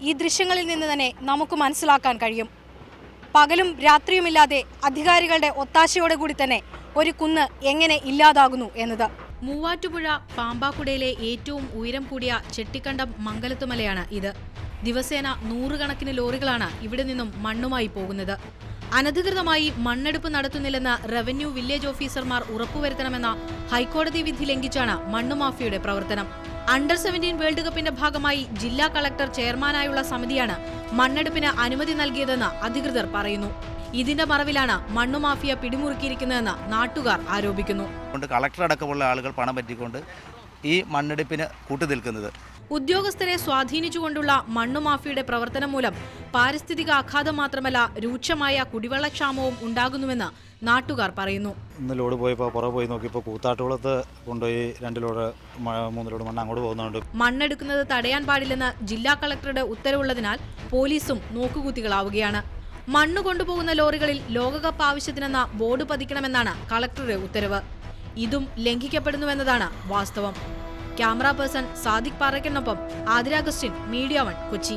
ഈ ദൃശ്യങ്ങളിൽ നിന്ന് തന്നെ നമുക്ക് മനസ്സിലാക്കാൻ കഴിയും. പകലും രാത്രിയുമില്ലാതെ അധികാരികളുടെ ഒത്താശയോടെ കൂടി തന്നെ ഒരു കുന്ന് എങ്ങനെ ഇല്ലാതാകുന്നു എന്നത്. മൂവാറ്റുപുഴ പാമ്പാക്കുടയിലെ ഏറ്റവും ഉയരം കൂടിയ ചെട്ടിക്കണ്ടം മംഗലത്തുമലയാണ് ഇത്. ദിവസേന നൂറുകണക്കിന് ലോറികളാണ് ഇവിടെ നിന്നും മണ്ണുമായി പോകുന്നത്. അനധികൃതമായി മണ്ണെടുപ്പ് നടത്തുന്നില്ലെന്ന് റവന്യൂ വില്ലേജ് ഓഫീസർമാർ ഉറപ്പുവരുത്തണമെന്ന ഹൈക്കോടതി വിധി ലംഘിച്ചാണ് മണ്ണുമാഫിയുടെ പ്രവർത്തനം. അണ്ടർ സെവന്റീൻ വേൾഡ് കപ്പിന്റെ ഭാഗമായി ജില്ലാ കളക്ടർ ചെയർമാനായുള്ള സമിതിയാണ് മണ്ണെടുപ്പിന് അനുമതി നൽകിയതെന്ന് അധികൃതർ പറയുന്നു. ഇതിന്റെ മറവിലാണ് മണ്ണുമാഫിയ പിടിമുറുക്കിയിരിക്കുന്നതെന്ന് നാട്ടുകാർ ആരോപിക്കുന്നു. കളക്ടർ അടക്കമുള്ള ആളുകൾ പണം പറ്റിക്കൊണ്ട് ഈ മണ്ണെടുപ്പിന് കൂട്ടുനിൽക്കുന്നത്. ഉദ്യോഗസ്ഥരെ സ്വാധീനിച്ചുകൊണ്ടുള്ള മണ്ണുമാഫിയുടെ പ്രവർത്തനം മൂലം പാരിസ്ഥിതിക ആഘാതം മാത്രമല്ല രൂക്ഷമായ കുടിവെള്ളക്ഷാമവും ഉണ്ടാകുന്നുവെന്ന് നാട്ടുകാർ പറയുന്നു. ഇന്ന് ലോഡ് പോയപ്പോൾ പുറകെ പോയി നോക്കിയപ്പോൾ കൂത്താട്ടുകുളത്ത് കൊണ്ടുപോയി രണ്ട് ലോഡ് മൂന്ന് ലോഡ് മണ്ണ് അങ്ങോട്ട് പോകുന്നുണ്ട്. മണ്ണെടുക്കുന്നത് തടയാൻ പാടില്ലെന്ന് ജില്ലാ കളക്ടറുടെ ഉത്തരവുള്ളതിനാൽ പോലീസും നോക്കുകുത്തികളാവുകയാണ്. മണ്ണ് കൊണ്ടുപോകുന്ന ലോറികളിൽ ലോകകപ്പ് ആവശ്യത്തിനെന്ന ബോർഡ് പതിക്കണമെന്നാണ് കളക്ടറുടെ ഉത്തരവ്. ഇതും ലംഘിക്കപ്പെടുന്നുവെന്നതാണ് വാസ്തവം. Camera person Sadiq പാറയ്ക്കനൊപ്പം Athira Augustine media one Kochi